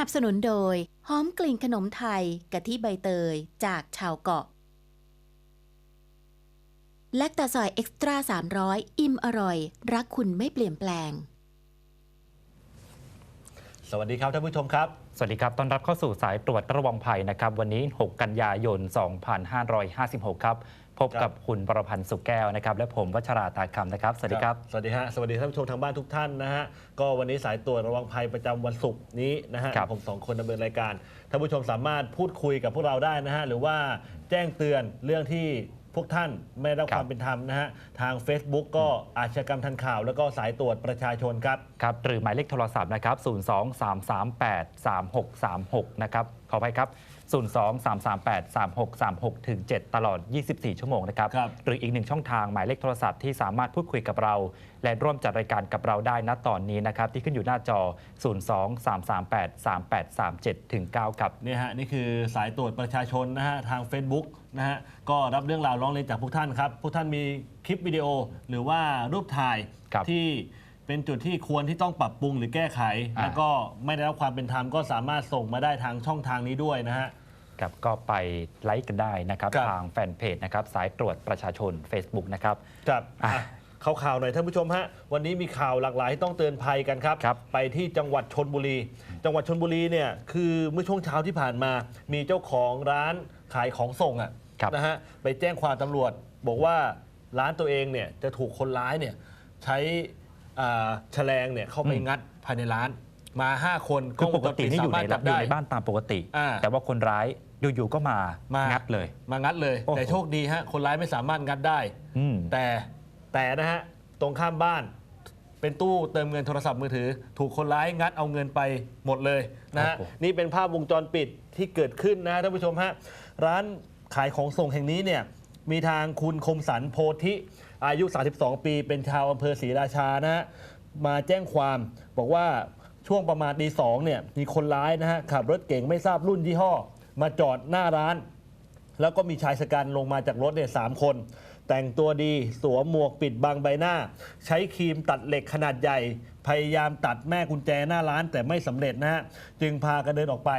นับสนุนโดย หอมกลิ่นขนมไทยกะทิใบเตยจากชาวเกาะ แลคตาซอยเอ็กซ์ตร้า300 อิ่มอร่อย รักคุณไม่เปลี่ยนแปลง สวัสดีครับท่านผู้ชมครับ สวัสดีครับ ต้อนรับเข้าสู่สายตรวจระวังภัยนะครับ วันนี้ 6 กันยายน 2556 ครับ พบครักับบคุณประพันธ์สุขแก้วนะครับ และผมวัชราตาคำนะครับ สวัสดีครับ สวัสดีฮะ สวัสดีท่านผู้ชมทางบ้านทุกท่านนะฮะ ก็วันนี้สายตรวจระวังภัยประจำวันศุกร์นี้นะฮะครับผมสองคนดำเนินรายการ ท่านผู้ชมสามารถพูดคุยกับพวกเราได้นะฮะ หรือว่าแจ้งเตือนเรื่องที่พวกท่านไม่ได้รับครับความเป็นธรรมนะฮะ ทาง Facebook ก็อาชญากรรมทันข่าว แล้วก็สายตรวจประชาชนครับ ครับ หรือหมายเลขโทรศัพท์นะครับ 023383636 นะครับ ขออภัยครับ 023383636ถึง7ตลอด 24 ชั่วโมงนะครับครับ หรืออีกหนึ่งช่องทางหมายเลขโทรศัพท์ที่สามารถพูดคุยกับเรา และร่วมจัดรายการกับเราได้ณตอนนี้นะครับ ที่ขึ้นอยู่หน้าจอ 023383837ถึง9ครับเนี่ยฮะนี่คือสายตรวจประชาชนนะฮะทาง Facebook นะฮะก็รับเรื่องราวร้องเรียนจากพวกท่านครับพวกท่านมีคลิปวิดีโอหรือว่ารูปถ่ายครับที่เป็นจุดที่ควรที่ต้องปรับปรุงหรือแก้ไขอ่าแล้วก็ไม่ได้รับความเป็นธรรมก็สามารถส่งมาได้ทางช่องทางนี้ด้วยนะฮะ ครับก็ไปไลค์กันได้นะครับครับ ทางแฟนเพจนะครับสายตรวจประชาชน Facebook นะครับ ครับอะอะเข้าข่าวหน่อยท่านผู้ชมฮะ วันนี้มีข่าวหลากหลายที่ต้องเตือนภัยกันครับ ครับไปที่จังหวัดชนบุรี จังหวัดชนบุรีเนี่ยคือเมื่อช่วงเช้าที่ผ่านมา มีเจ้าของร้านขายของส่งอะครับ นะฮะไปแจ้งความตำรวจ บอกว่าร้านตัวเองเนี่ยจะถูกคนร้ายเนี่ยใช้อ่าแฉลงเนี่ยเข้าไปงัดภายในร้านมา 5 คนคือปกตินี่อยู่ในสามารถจับอยู่ได้ในบ้านตามปกติ อ่า แต่ว่าคนร้าย อยู่ๆก็มามางัดเลย มางัดเลย โอ้โห แต่โชคดีฮะคนร้ายไม่สามารถงัดได้ อืมแต่แต่นะฮะตรงข้ามบ้าน เป็นตู้เติมเงินโทรศัพท์มือถือ ถูกคนร้ายงัดเอาเงินไปหมดเลยนะฮะโอ้โหนี่เป็นภาพวงจรปิดที่เกิดขึ้นนะท่านผู้ชมฮะร้านขายของส่งแห่งนี้เนี่ยมีทางคุณคมสันโพธิอายุ 32 ปีเป็นชาวอำเภอศรีราชานะฮะมาแจ้งความบอกว่าช่วงประมาณตีสองเนี่ยมีคนร้ายนะฮะขับรถเก่งไม่ทราบรุ่นยี่ห้อ มาจอดหน้าร้าน แล้วก็มีชายชะกันลงมาจากรถเนี่ยสามคน แต่งตัวดีสวมหมวกปิดบังใบหน้า ใช้ครีมตัดเหล็กขนาดใหญ่ พยายามตัดแม่กุญแจหน้าร้านแต่ไม่สำเร็จนะฮะจึงพากันเดินออกไป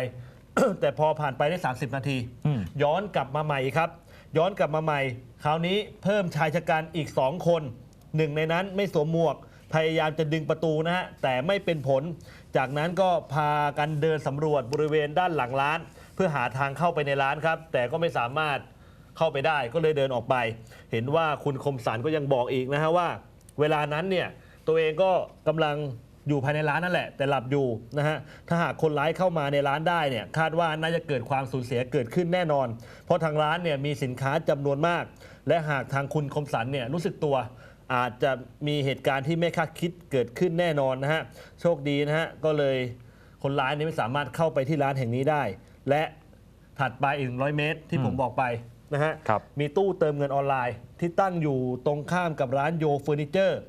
แต่พอผ่านไปได้ 30 นาทีอืมย้อนกลับมาใหม่ครับ ย้อนกลับมาใหม่ คราวนี้เพิ่มชายชะกันอีก2คนหนึ่งในนั้นไม่สวมหมวกพยายามจะดึงประตูนะฮะแต่ไม่เป็นผล จากนั้นก็พากันเดินสำรวจบริเวณด้านหลังร้าน เพื่อหาทางเข้าไปในร้านครับ แต่ก็ไม่สามารถเข้าไปได้ก็เลยเดินออกไป เห็นว่าคุณคมสันก็ยังบอกอีกนะฮะว่า เวลานั้นเนี่ยตัวเองก็กำลังอยู่ภายในร้านนั่นแหละ แต่หลับอยู่นะฮะถ้าหากคนร้ายเข้ามาในร้านได้เนี่ยคาดว่าน่าจะเกิดความสูญเสียเกิดขึ้นแน่นอน เพราะทางร้านเนี่ยมีสินค้าจำนวนมาก และหากทางคุณคมสันเนี่ยรู้สึกตัว อาจจะมีเหตุการณ์ที่ไม่คาดคิดเกิดขึ้นแน่นอนนะฮะโชคดีนะฮะก็เลยคนร้ายเนี่ยไม่สามารถเข้าไปที่ร้านแห่งนี้ได้ และถัดไปอีก100 เมตรที่ผมบอกไปนะฮะ ครับ มีตู้เติมเงินออนไลน์ที่ตั้งอยู่ตรงข้ามกับร้านโยเฟอร์นิเจอร์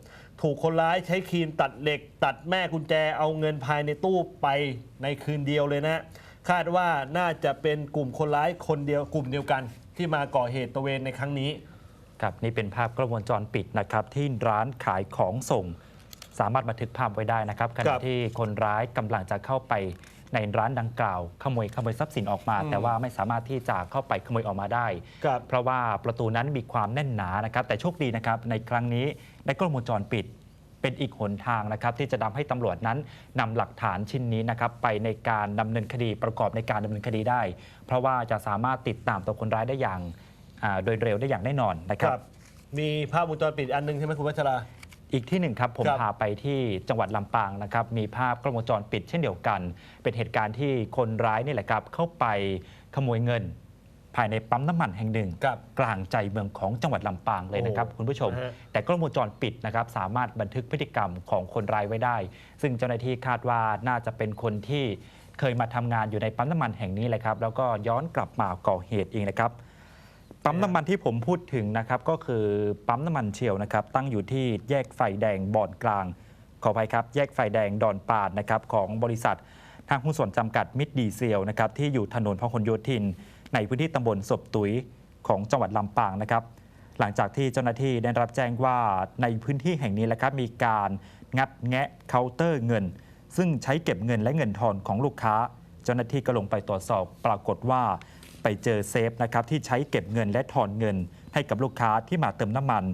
ถูกคนร้ายใช้ครีมตัดเหล็ก ตัดแม่กุญแจเอาเงินภายในตู้ไปในคืนเดียวเลยนะคาดว่าน่าจะเป็นกลุ่มคนร้ายคนเดียวกลุ่มเดียวกันที่มาก่อเหตุตระเวนในครั้งนี้ ครับนี่เป็นภาพกล้องวงจรปิดนะครับที่ร้านขายของส่ง สามารถบันทึกภาพไว้ได้นะครับขคณะรับที่คนร้ายกำลังจะเข้าไป ในร้านดังกล่าวขโมยขโมยทรัพย์สินออกมาอืมแต่ว่าไม่สามารถที่จะเข้าไปขโมยออกมาได้ครับเพราะว่าประตูนั้นมีความแน่นหนานะครับ แต่โชคดีนะครับในครั้งนี้ได้กล้องวงจรปิดเป็นอีกหนทางนะครับที่จะทำให้ตำรวจนั้นนำหลักฐานชิ้นนี้นะครับไปในการดำเนินคดีประกอบในการดำเนินคดีได้ เพราะว่าจะสามารถติดตามตัวคนร้ายได้อย่างอ่าโดยเร็วได้อย่างแน่นอนนะคครับรับมีภาพวงจรปิดอันหนึงใช่ไหมคุณวัชรา อีกที่หนึ่งครับผมครับพาไปที่จังหวัดลำปางนะครับมีภาพกล้องวงจรปิดเช่นเดียวกัน เป็นเหตุการณ์ที่คนร้ายนี่แหละครับเข้าไปขโมยเงิน ภายในปั๊มน้ำมันแห่งหนึ่ง ครับกลางใจเมืองของจังหวัดลำปางเลยนะครับโอ้คุณผู้ชมนะฮะ แต่กล้องวงจรปิดนะครับสามารถบันทึกพฤติกรรมของคนร้ายไว้ได้ ซึ่งเจ้าหน้าที่คาดว่าน่าจะเป็นคนที่เคยมาทำงานอยู่ในปั๊มน้ำมันแห่งนี้แหละครับแล้วก็ย้อนกลับมาก่อเหตุเองนะครับ ปั๊มน้ำมันที่ผมพูดถึงนะครับก็คือปั๊มน้ำมันเชียวนะครับตั้งอยู่ที่แยกไฟแดงบ่อนกลาง ขออภัยครับ แยกไฟแดงดอนปาดนะครับของบริษัททางหุ้นส่วนจำกัดมิตรดีเซลนะครับที่อยู่ถนนพหลโยธิน ในพื้นที่ตำบลศพตุยของจังหวัดลำปางนะครับหลังจากที่เจ้าหน้าที่ได้รับแจ้งว่าในพื้นที่แห่งนี้แหละครับมีการงัดแงะเคาน์เตอร์เงิน ซึ่งใช้เก็บเงินและเงินทอนของลูกค้า เจ้าหน้าที่ก็ลงไปตรวจสอบปรากฏว่า ไปเจอเซฟนะครับที่ใช้เก็บเงินและถอนเงิน ให้กับลูกค้าที่มาเติมน้ำมัน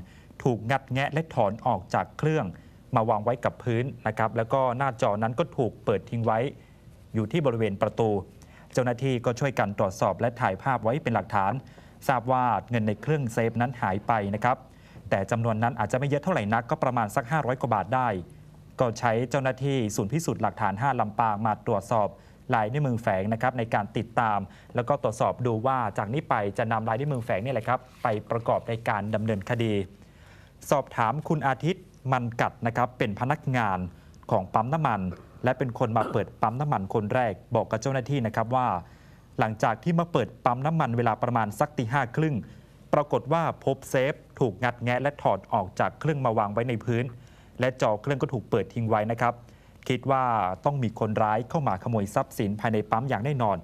ถูกงัดแงะและถอนออกจากเครื่อง มาวางไว้กับพื้นนะครับแล้วก็หน้าจอนั้นก็ถูกเปิดทิ้งไว้ อยู่ที่บริเวณประตู เจ้าหน้าที่ก็ช่วยกันตรวจสอบและถ่ายภาพไว้เป็นหลักฐาน ทราบว่าเงินในเครื่องเซฟนั้นหายไปนะครับแต่จำนวนนั้นอาจจะไม่เยอะเท่าไหร่นักก็ประมาณสัก 500 กว่าบาทได้ ก็ใช้เจ้าหน้าที่ศูนย์พิสูจน์หลักฐาน 5 ลำปางมาตรวจสอบ ลายนิ้วมือแฝงนะครับในการติดตาม แล้วก็ตรวจสอบดูว่าจากนี้ไปจะนำลายนิ้วมือแฝงนี่แหละครับไปประกอบในการดำเนินคดี สอบถามคุณอาทิตย์มันกัดนะครับเป็นพนักงานของปั๊มน้ำมัน และเป็นคนมาเปิดปั๊มน้ำมันคนแรก บอกกับเจ้าหน้าที่นะครับว่า หลังจากที่มาเปิดปั๊มน้ำมันเวลาประมาณสักตีห้าครึ่งปรากฏว่าพบเซฟ ถูกงัดแงะและถอดออกจากเครื่องมาวางไว้ในพื้น และจอเครื่องก็ถูกเปิดทิ้งไว้นะครับ คิดว่าต้องมีคนร้ายเข้ามาขโมยทรัพย์สินภายในปั๊มอย่างแน่นอน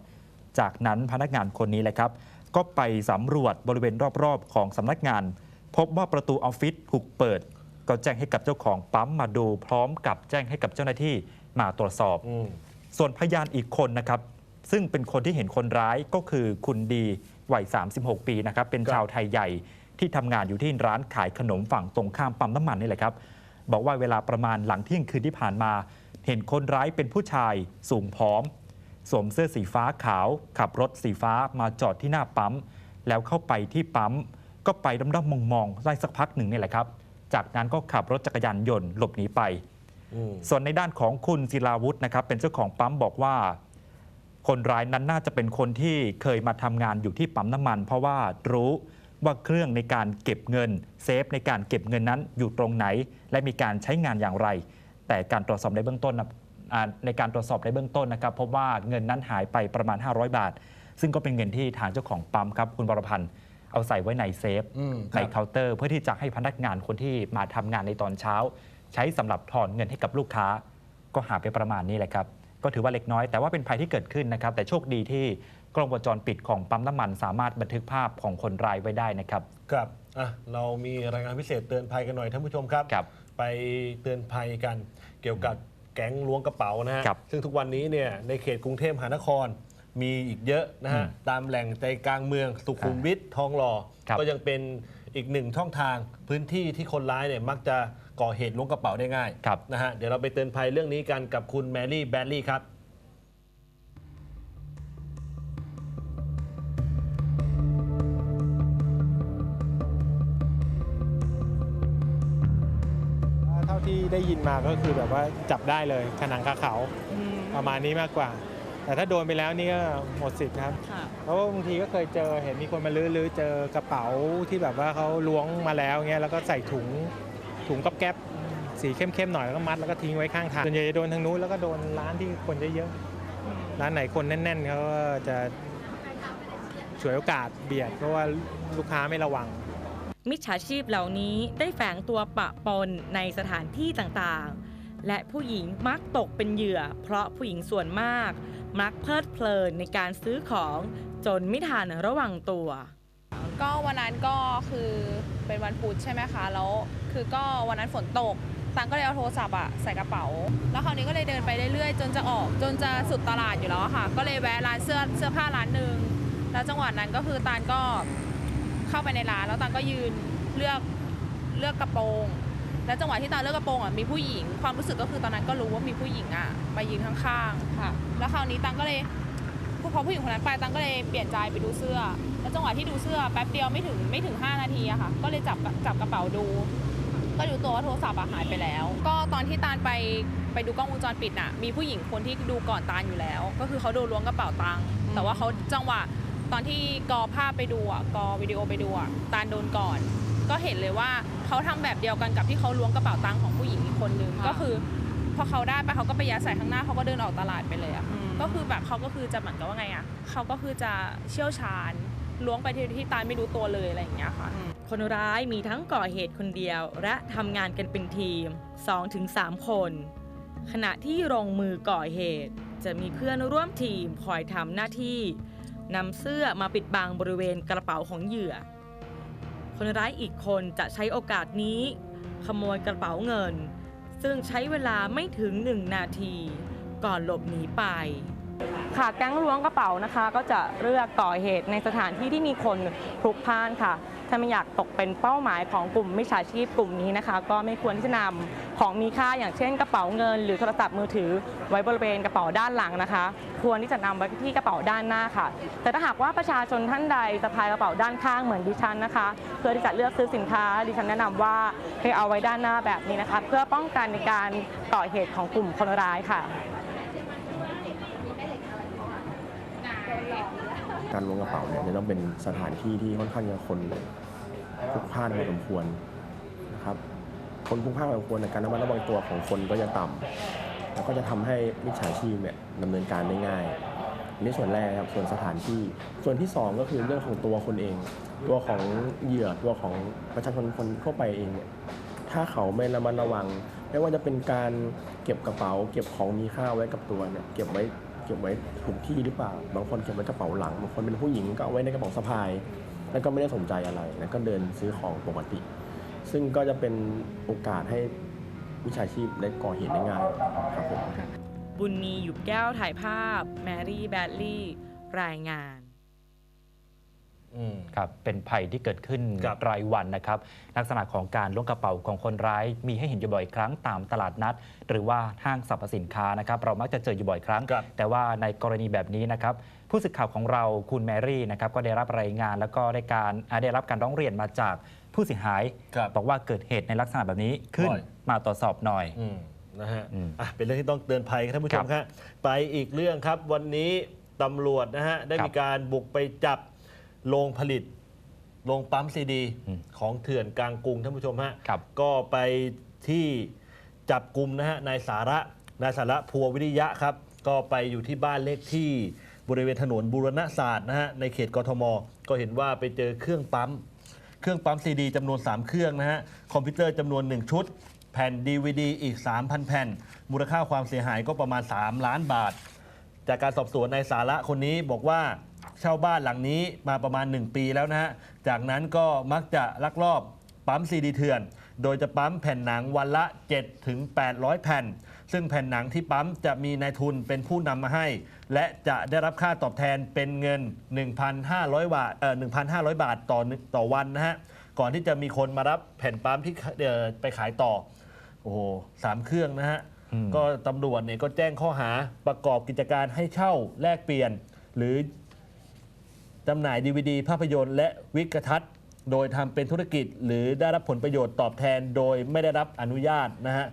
จากนั้นพนักงานคนนี้แหละครับ ก็ไปสำรวจบริเวณรอบๆ ของสำนักงาน พบว่าประตูออฟฟิศถูกเปิด ก็แจ้งให้กับเจ้าของปั๊มมาดู พร้อมกับแจ้งให้กับเจ้าหน้าที่มาตรวจสอบอืมส่วนพยานอีกคนนะครับ ซึ่งเป็นคนที่เห็นคนร้ายก็คือคุณดีวัย 36 ปีนะครับ เป็นครับชาวไทยใหญ่ที่ทำงานอยู่ที่ร้านขายขนมฝั่งตรงข้ามปั๊มน้ำมันนี่แหละครับ บอกว่าเวลาประมาณหลังเที่ยงคืนที่ผ่านมา เห็นคนร้ายเป็นผู้ชายสูงผอม สวมเสื้อสีฟ้าขาว ขับรถสีฟ้ามาจอดที่หน้าปั๊ม แล้วเข้าไปที่ปั๊ม ก็ไปด้อมๆมองๆไล่สักพักหนึ่งนี่แหละครับ จากนั้นก็ขับรถจักรยานยนต์หลบหนีไปอืมส่วนในด้านของคุณศิลาวุฒินะครับเป็นเจ้าของปั๊มบอกว่า คนร้ายนั้นน่าจะเป็นคนที่เคยมาทำงานอยู่ที่ปั๊มน้ำมัน เพราะว่ารู้ว่าเครื่องในการเก็บเงิน เซฟในการเก็บเงินนั้นอยู่ตรงไหน และมีการใช้งานอย่างไร แต่การตรวจสอบในเบื้องต้นนะอ่าในการตรวจสอบในเบื้องต้นนะครับพบว่าเงินนั้นหายไปประมาณ 500 บาท ซึ่งก็เป็นเงินที่ทางเจ้าของปั๊มครับคุณบรพันธ์เอาใส่ไว้ในเซฟอืมคในรับเคาน์เตอร์ เพื่อที่จะให้พนักงานคนที่มาทำงานในตอนเช้า ใช้สำหรับถอนเงินให้กับลูกค้า ก็หาไปประมาณนี้แหละครับก็ถือว่าเล็กน้อยแต่ว่าเป็นภัยที่เกิดขึ้นนะครับ แต่โชคดีที่กล้องวงจรปิดของปั๊มน้ำมันสามารถบันทึกภาพของคนร้ายไว้ได้นะครับ ครับอะเรามีรายงานพิเศษเตือนภัยกันหน่อยท่านผู้ชมครับครับ ไปเตือนภัยกัน เกี่ยวกับแก๊งล้วงกระเป๋านะฮะครับซึ่งทุกวันนี้เนี่ยในเขตกรุงเทพมหานครมีอีกเยอะนะฮะอืมตามแหล่งใจกลางเมืองสุขุมวิททองหล่อ ครับก็ยังเป็นอีกหนึ่งช่องทางพื้นที่ที่คนร้ายเนี่ยมักจะก่อเหตุล้วงกระเป๋าได้ง่ายครับ นะฮะเดี๋ยวเราไปเตือนภัยเรื่องนี้กันกับคุณแมรี่แบดลี่ครับ ท่าที่ได้ยินมาก็คือแบบว่าจับได้เลยขนังคาเขาประมาณนี้มากกว่า แต่ถ้าโดนไปแล้วนี่ก็หมดสิทธิ์ครับค่ะเพราะว่าบางทีก็เคยเจอเห็นมีคนมาลื้อลื้อเจอกระเป๋าที่แบบว่าเขาล้วงมาแล้วเงี้ยแล้วก็ใส่ถุงถุงกับแก๊บสีเข้มๆหน่อยแล้วก็มัดแล้วก็ทิ้งไว้ข้างทางส่วนใหญ่จะโดนทางนู้นแล้วก็โดนร้านที่คนเยอะๆร้านไหนคนแน่นๆเขาก็จะฉวยโอกาสเบียดเพราะว่าลูกค้าไม่ระวัง มิจฉาชีพเหล่านี้ได้แฝงตัวปะปนในสถานที่ต่างๆ และผู้หญิงมักตกเป็นเหยื่อ เพราะผู้หญิงส่วนมาก มักเพลิดเพลินในการซื้อของจนไม่ทันระวังตัว ก็วันนั้นก็คือเป็นวันพุธใช่ไหมคะแล้วคือก็วันนั้นฝนตกตังก็เลยเอาโทรศัพท์อะใส่กระเป๋า แล้วคราวนี้ก็เลยเดินไปเรื่อยๆ จนจะออกจนจะสุดตลาดอยู่แล้วค่ะ ก็เลยแวะร้านเสื้อเสื้อผ้าร้านหนึ่งแล้วจังหวะนั้นก็คือตานก็ เข้าไปในร้านแล้วตานก็ยืนเลือกเลือกกระโปรง แล้วจังหวะที่ตานเลือกกระโปรงอะมีผู้หญิง ความรู้สึกก็คือตอนนั้นก็รู้ว่ามีผู้หญิงอะมายืนข้างๆค่ะ แล้วคราวนี้ตังก็เลยพอผู้หญิงคนนั้นไปตังก็เลยเปลี่ยนใจไปดูเสื้อ แล้วจังหวะที่ดูเสื้อแป๊บเดียวไม่ถึงไม่ถึง 5 นาทีอะค่ะ ก็เลยจับจับกระเป๋าดู ก็ดูตัวว่าโทรศัพท์อะหายไปแล้ว ก็ตอนที่ตานไปไปดูกล้องวงจรปิดน่ะ มีผู้หญิงคนที่ดูก่อนตานอยู่แล้ว ก็คือเขาโดนล้วงกระเป๋าตังค์แต่ว่าเขาจังหวะ ตอนที่กอภาพไปดูอะกอวิดีโอไปดูอะตานโดนก่อน ก็เห็นเลยว่าเขาทำแบบเดียวกันกับที่เขาล้วงกระเป๋าตังค์ของผู้หญิงอีกคนนึงก็คือพอเขาได้ไปเขาก็ไปยัดใส่ข้างหน้าเขาก็เดินออกตลาดไปเลยอะค่ะอืมก็คือแบบเขาก็คือจะเหมือนกับว่าไงอะเขาก็คือจะเชี่ยวชาญล้วงไปที่ที่ตายไม่รู้ตัวเลยอะไรอย่างเงี้ยค่ะ คนร้ายมีทั้งก่อเหตุคนเดียว และทำงานกันเป็นทีม 2-3 คน ขณะที่ลงมือก่อเหตุ จะมีเพื่อนร่วมทีมคอยทำหน้าที่ นำเสื้อมาปิดบังบริเวณกระเป๋าของเหยื่อ คนร้ายอีกคนจะใช้โอกาสนี้ ขโมยกระเป๋าเงิน ซึ่งใช้เวลาไม่ถึงหนึ่งนาที ก่อนหลบหนีไป ค่ะแก๊งล้วงกระเป๋านะคะ ก็จะเลือกก่อเหตุในสถานที่ที่มีคนพลุกพล่านค่ะ ถ้าไม่อยากตกเป็นเป้าหมายของกลุ่มมิจฉาชีพกลุ่มนี้นะคะ ก็ไม่ควรที่จะนำของมีค่าอย่างเช่นกระเป๋าเงิน หรือโทรศัพท์มือถือ ไว้บริเวณกระเป๋าด้านหลังนะคะ ควรที่จะนำไว้ที่กระเป๋าด้านหน้าค่ะ แต่ถ้าหากว่าประชาชนท่านใดสะพายกระเป๋าด้านข้างเหมือนดิฉันนะคะ เพื่อที่จะเลือกซื้อสินค้าดิฉันแนะนำว่าให้เอาไว้ด้านหน้าแบบนี้นะคะ เพื่อป้องกันในการก่อเหตุของกลุ่มคนร้ายค่ะ การล้วงกระเป๋าเนี่ยจะต้องเป็นสถานที่ที่ค่อนข้างจะคนพลุกพล่านพอสมควรนะครับคนพลุกพล่านพอสมควรในการระมัดระวังตัวของคนก็จะต่ำแล้วก็จะทำให้มิจฉาชีพเนี่ยดำเนินการได้ง่ายนนี้ส่วนแรกครับส่วนสถานที่ส่วนที่สองก็คือเรื่องของตัวคนเอง ตัวของเหยื่อตัวของประชาชนคนทั่วไปเองเนี่ยถ้าเขาไม่ระมัดระวัง ไม่ว่าจะเป็นการเก็บกระเป๋า เก็บของมีค่าไว้กับตัวเนี่ยเก็บไว้ เก็บไว้ถูกที่หรือเปล่า บางคนเก็บไว้กระเป๋าหลัง บางคนเป็นผู้หญิงก็เอาไว้ในกระเป๋าสะพาย แล้วก็ไม่ได้สนใจอะไร แล้วก็เดินซื้อของปกติ ซึ่งก็จะเป็นโอกาสให้วิชาชีพได้ก่อเหตุได้ง่ายครับผมบุญมีหยุบแก้วถ่ายภาพ แมรี่แบดลี่ รายงาน ครับเป็นภัยที่เกิดขึ้นครับรายวันนะครับ ลักษณะของการล้วงกระเป๋าของคนร้าย มีให้เห็นอยู่บ่อยครั้งตามตลาดนัด หรือว่าห้างสรรพสินค้านะครับ เรามักจะเจออยู่บ่อยครั้งครับแต่ว่าในกรณีแบบนี้นะครับผู้สื่อข่าวของเราคุณแมรี่นะครับก็ได้รับรายงาน แล้วก็ได้การอ่าได้รับการร้องเรียนมาจากผู้เสียหายครับบอกว่าเกิดเหตุในลักษณะแบบนี้ขึ้นบ่อยมาตรวจสอบหน่อยอืมนะฮะอืมอะเป็นเรื่องที่ต้องเตือนภัยครับท่านผู้ชครัมบครับไปอีกเรื่องครับวันนี้ตำรวจนะฮะได้ครับมีการบุกไปจับ โรงผลิตโรงปั๊มซีดีอืมของเถื่อนกลางกรุงท่านผู้ชมฮะครับ ก็ไปที่จับกลุ่มนะฮะนายสาระนายสาระพัววิริยะครับ ก็ไปอยู่ที่บ้านเลขที่บริเวณถนนบูรณศาสตร์นะฮะในเขตกทม ก็เห็นว่าไปเจอเครื่องปั๊ม เครื่องปั๊มซีดีจำนวน 3 เครื่องนะฮะคอมพิวเตอร์จำนวน 1 ชุด แผ่น DVD อีก 3,000 แผ่น มูลค่าความเสียหายก็ประมาณ 3 ล้านบาท จากการสอบสวนในายสาระคนนี้บอกว่า เช่าบ้านหลังนี้มาประมาณ 1 ปีแล้วนะฮะ จากนั้นก็มักจะลักลอบปั๊มซีดีเถื่อน โดยจะปั๊มแผ่นหนังวันละ7ถึง800 แผ่น ซึ่งแผ่นหนังที่ปั๊มจะมีนายทุนเป็นผู้นำมาให้ และจะได้รับค่าตอบแทนเป็นเงิน 1,500 บาทเอ่อ1,500 บาทต่อหนึ่งต่อวันนะฮะ ก่อนที่จะมีคนมารับแผ่นปั๊มที่เอ่อไปขายต่อ โอ้โหสามเครื่องนะฮะอืมก็ตำรวจเนี่ยก็แจ้งข้อหาประกอบกิจการให้เช่าแลกเปลี่ยน หรือ จำหน่ายดีวดีภาพยนตร์และวิกทัศน์ โดยทำเป็นธุรกิจ หรือได้รับผลประโยชน์ตอบแทนโดยไม่ได้รับอนุญาตนะฮะ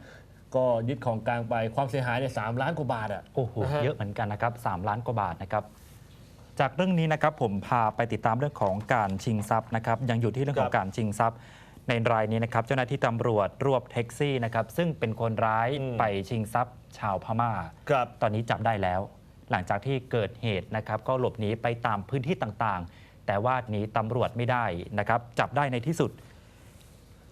ก็ยึดของกลางไปความเสียหายเนี่ยสามล้านกว่าบาทอะโอ้โหนะฮะเยอะเหมือนกันนะครับ3ล้านกว่าบาทนะครับจากเรื่องนี้นะครับผมพาไปติดตามเรื่องของการชิงทรัพย์นะครับยังอยู่ที่เรื่องของการชิงทรัพย์ ในรายนี้นะครับเจ้าหน้าที่ตำรวจรวบแท็กซี่นะครับซึ่งเป็นคนร้ายอืมไปชิงทรัพย์ชาวพม่าครับตอนนี้จับได้แล้ว หลังจากที่เกิดเหตุนะครับก็หลบหนีไปตามพื้นที่ต่างๆ แต่ว่าหนีตำรวจไม่ได้นะครับจับได้ในที่สุด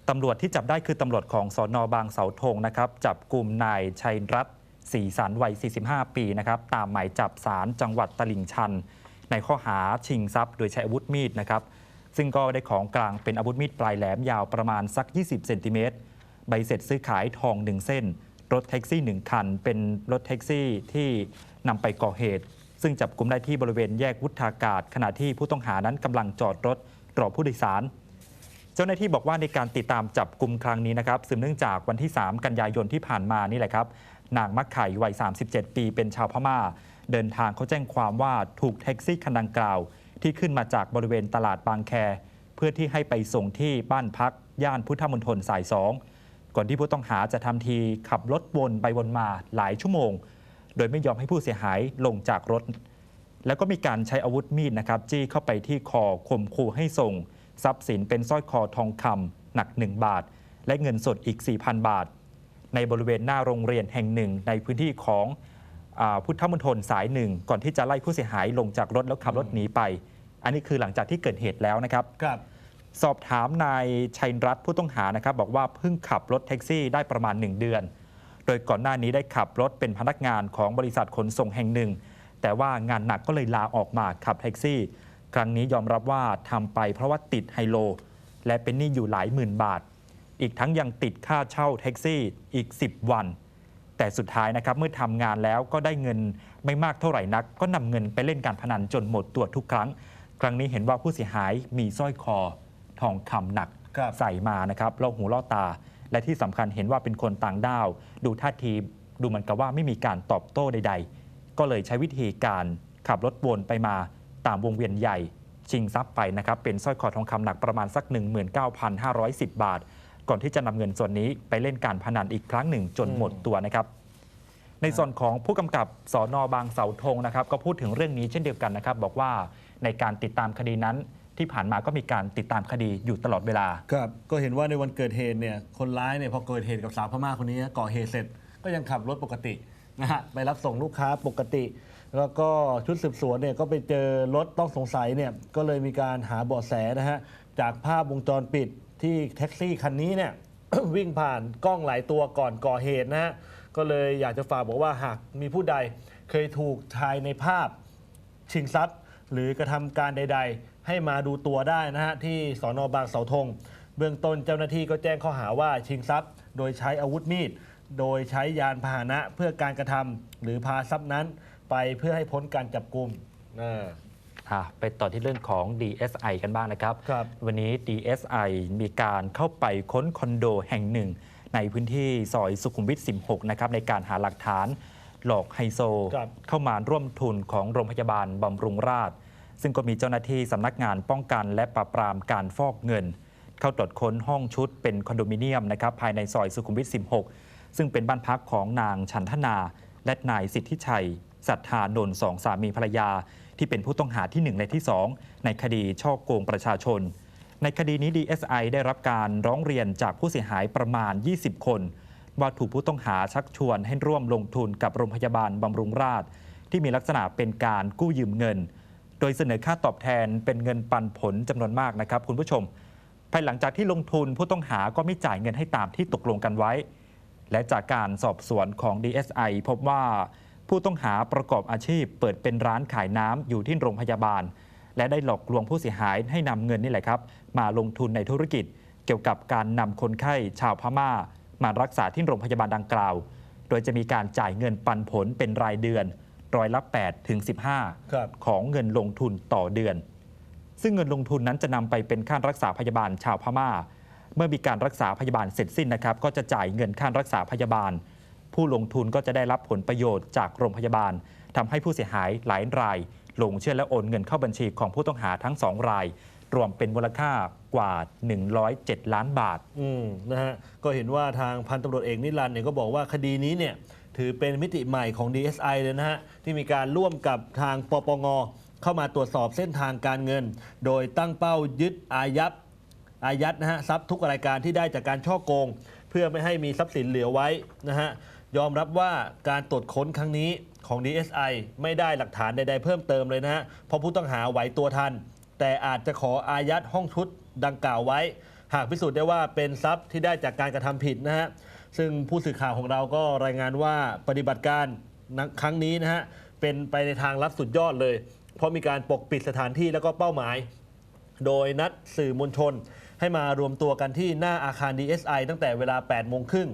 ตำรวจที่จับได้คือตำรวจของสอนอบางเสาธงนะครับจับกลุ่มนายชัยรัตน์ศรีสันวัย 45 ปีนะครับตามหมายจับสารจังหวัดตลิ่งชัน ในข้อหาชิงทรัพย์ โดยใช้อาวุธมีดนะครับซึ่งก็ได้ของกลางเป็นอาวุธมีดปลายแหลมยาวประมาณสัก 20 เซนติเมตรใบเสร็จซื้อขายทอง1เส้น รถแท็กซี่1คัน เป็นรถแท็กซี่ที่นำไปก่อเหตุ ซึ่งจับกลุ่มได้ที่บริเวณแยกวุฒากาศ ขณะที่ผู้ต้องหานั้นกำลังจอดรถรอผู้โดยสาร เจ้าหน้าที่บอกว่าในการติดตามจับกลุ่มครั้งนี้นะครับสืบเนื่องจากวันที่ 3 กันยายนที่ผ่านมานี่แหละครับ นางมักไข่วัย 37 ปีเป็นชาวพม่า เดินทางเขาแจ้งความว่าถูกแท็กซี่คันดังกล่าว ที่ขึ้นมาจากบริเวณตลาดบางแค เพื่อที่ให้ไปส่งที่บ้านพัก ย่านพุทธมณฑลสายสอง ก่อนที่ผู้ต้องหาจะทำทีขับรถวนไปวนมาหลายชั่วโมง โดยไม่ยอมให้ผู้เสียหายลงจากรถ แล้วก็มีการใช้อาวุธมีดนะครับจี้เข้าไปที่คอข่มขู่ให้ส่ง ทรัพย์สินเป็นสร้อยคอทองคำหนัก 1 บาท และเงินสดอีก 4,000 บาท ในบริเวณหน้าโรงเรียนแห่งหนึ่งในพื้นที่ของอพุทธมณฑลสายหนึ่งก่อนที่จะไล่ผู้เสียหายลงจากรถแล้วขับรถหนีไป อันนี้คือหลังจากที่เกิดเหตุแล้วนะครับครับ สอบถามนายชัยรัตน์ผู้ต้องหานะครับ บอกว่าเพิ่งขับรถแท็กซี่ได้ประมาณ 1 เดือน โดยก่อนหน้านี้ได้ขับรถเป็นพนักงานของบริษัทขนส่งแห่งหนึ่ง แต่ว่างานหนักก็เลยลาออกมาขับแท็กซี่ ครั้งนี้ยอมรับว่าทำไปเพราะว่าติดไฮโล และเป็นหนี้อยู่หลายหมื่นบาท อีกทั้งยังติดค่าเช่าแท็กซี่อีก 10 วัน แต่สุดท้ายนะครับเมื่อทำงานแล้วก็ได้เงินไม่มากเท่าไหร่นัก ก็นำเงินไปเล่นการพนันจนหมดตัวทุกครั้ง ครั้งนี้เห็นว่าผู้เสียหายมีสร้อยคอ ทองคำหนักครับใส่มานะครับล่อหูล่อตา และที่สำคัญเห็นว่าเป็นคนต่างด้าว ดูท่าทีดูเหมือนกับว่าไม่มีการตอบโต้ใด ๆ ก็เลยใช้วิธีการขับรถวนไปมาตามวงเวียนใหญ่ ชิงทรัพย์ไปนะครับ เป็นสร้อยคอทองคำหนักประมาณสัก 19,510 บาท ก่อนที่จะนำเงินส่วนนี้ไปเล่นการพนันอีกครั้งหนึ่งจนหมดตัวนะครับในส่วนของผู้กำกับสอนอบางเสาธงนะครับ ก็พูดถึงเรื่องนี้เช่นเดียวกันนะครับ บอกว่าในการติดตามคดีนั้น ที่ผ่านมาก็มีการติดตามคดีอยู่ตลอดเวลา ครับ ก็เห็นว่าในวันเกิดเหตุเนี่ยคนร้ายเนี่ยพอเกิดเหตุกับสาวพม่าคนนี้ก่อเหตุเสร็จก็ยังขับรถปกตินะฮะไปรับส่งลูกค้าปกติ แล้วก็ชุดสืบสวนเนี่ยก็ไปเจอรถต้องสงสัยเนี่ยก็เลยมีการหาเบาะแสนะฮะจากภาพวงจรปิดที่แท็กซี่คันนี้เนี่ย วิ่งผ่านกล้องหลายตัวก่อนก่อเหตุนะฮะก็เลยอยากจะฝากบอกว่าหากมีผู้ใดเคยถูกชายในภาพชิงทรัพย์ หรือกระทำการใด ๆ ให้มาดูตัวได้นะฮะที่สอนอบางเสาธง เบื้องต้นเจ้าหน้าที่ก็แจ้งข้อหาว่าชิงทรัพย์ โดยใช้อาวุธมีด โดยใช้ยานพาหนะเพื่อการกระทำหรือพาทรัพย์นั้น ไปเพื่อให้พ้นการจับกลุ่มอ่าอะไปต่อที่เรื่องของ DSI กันบ้างนะครับ ครับ วันนี้ DSI มีการเข้าไปค้นคอนโดแห่งหนึ่ง ในพื้นที่ซอยสุขุมวิท 16 นะครับ ในการหาหลักฐานหลอกไฮโซ ครับ เข้ามาร่วมทุนของโรงพยาบาลบำรุงราษฎร์ ซึ่งก็มีเจ้าหน้าที่สำนักงานป้องกันและปราบปรามการฟอกเงิน เข้าตรวจค้นห้องชุดเป็นคอนโดมิเนียมนะครับภายในซอยสุขุมวิท 16 ซึ่งเป็นบ้านพักของนางฉันทนา และนายสิทธิชัยศรัทธานนท์สองสามีภรรยา ที่เป็นผู้ต้องหาที่ 1 และที่ 2 ในคดีช่อโกงประชาชน ในคดีนี้ DSI ได้รับการร้องเรียนจากผู้เสียหายประมาณ 20 คน ว่าถูกผู้ต้องหาชักชวนให้ร่วมลงทุนกับโรงพยาบาลบำรุงราษฎร์ที่มีลักษณะเป็นการกู้ยืมเงิน โดยเสนอค่าตอบแทนเป็นเงินปันผลจำนวนมากนะครับคุณผู้ชม ภายหลังจากที่ลงทุนผู้ต้องหาก็ไม่จ่ายเงินให้ตามที่ตกลงกันไว้ และจากการสอบสวนของ DSI พบว่าผู้ต้องหาประกอบอาชีพ เปิดเป็นร้านขายน้ำอยู่ที่โรงพยาบาล และได้หลอกลวงผู้เสียหายให้นำเงินนี่แหละครับ มาลงทุนในธุรกิจ เกี่ยวกับการนำคนไข้ชาวพม่า มารักษาที่โรงพยาบาลดังกล่าว โดยจะมีการจ่ายเงินปันผลเป็นรายเดือน ร้อยละ8ถึงครับ15 ของเงินลงทุนต่อเดือน ซึ่งเงินลงทุนนั้นจะนำไปเป็นค่ารักษาพยาบาลชาวพม่า เมื่อมีการรักษาพยาบาลเสร็จสิ้นนะครับ ก็จะจ่ายเงินค่ารักษาพยาบาล ผู้ลงทุนก็จะได้รับผลประโยชน์จากโรงพยาบาลทำให้ผู้เสียหายหลายรายหลงเชื่อและโอนเงินเข้าบัญชีของผู้ต้องหาทั้งสองราย รวมเป็นมูลค่ากว่า 107 ล้านบาท อืมนะฮะก็เห็นว่าทางพันตำรวจเอกนิรันดร์เนี่ยก็บอกว่าคดีนี้เนี่ย ถือเป็นมิติใหม่ของ DSI เลยนะฮะ ที่มีการร่วมกับทางปปง เข้ามาตรวจสอบเส้นทางการเงิน โดยตั้งเป้ายึดอายัดอายัดนะฮะทรัพย์ทุกรายการที่ได้จากการช่อโกง เพื่อไม่ให้มีทรัพย์สินเหลือไว้นะฮะยอมรับว่าการตรวจค้นครั้งนี้ของ DSI ไม่ได้หลักฐานใดๆเพิ่มเติมเลยนะฮะเพราะผู้ต้องหาไหวตัวทัน แต่อาจจะขออายัดห้องชุดดังกล่าวไว้ หากพิสูจน์ได้ว่าเป็นทรัพย์ที่ได้จากการกระทำผิดนะฮะ ซึ่งผู้สื่อข่าวของเราก็รายงานว่าปฏิบัติการครั้งนี้นะฮะเป็นไปในทางลับสุดยอดเลย เพราะมีการปกปิดสถานที่แล้วก็เป้าหมาย โดยนัดสื่อมวลชน ให้มารวมตัวกันที่หน้าอาคาร DSI ตั้งแต่เวลา 8 โมงครึ่ง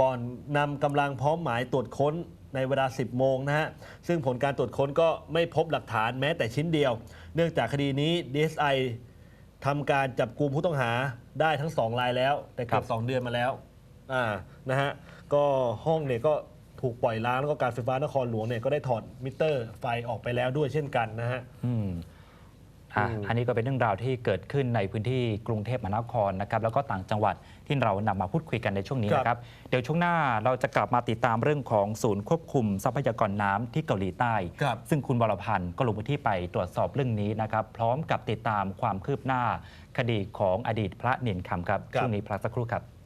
ก่อนนำกำลังพร้อมหมายตรวจค้นในเวลา 10 โมงนะฮะ ซึ่งผลการตรวจค้นก็ไม่พบหลักฐานแม้แต่ชิ้นเดียว เนื่องจากคดีนี้ DSI ทำการจับกลุ่มผู้ต้องหาได้ทั้ง 2 รายแล้ว แต่เกือบครับ2เดือนมาแล้ว อ่านะฮะก็ห้องเนี่ยก็ถูกปล่อยล้างแล้วก็การไฟฟ้านครหลวงเนี่ยก็ได้ถอดมิเตอร์ไฟออกไปแล้วด้วยเช่นกันนะฮะ อืมอะอืม อันนี้ก็เป็นเรื่องราวที่เกิดขึ้นในพื้นที่กรุงเทพมหานครนะครับ แล้วก็ต่างจังหวัดที่เรานำมาพูดคุยกันในช่วงนี้นะครับ เดี๋ยวช่วงหน้าเราจะกลับมาติดตามเรื่องของศูนย์ควบคุมทรัพยากรน้ำที่เกาหลีใต้ ครับ ซึ่งคุณวรพันธ์ก็ลงพื้นที่ไปตรวจสอบเรื่องนี้นะครับ พร้อมกับติดตามความคืบหน้า คดีของอดีตพระเนียนคำครับ ครับ ช่วงนี้พักสักครู่ครับ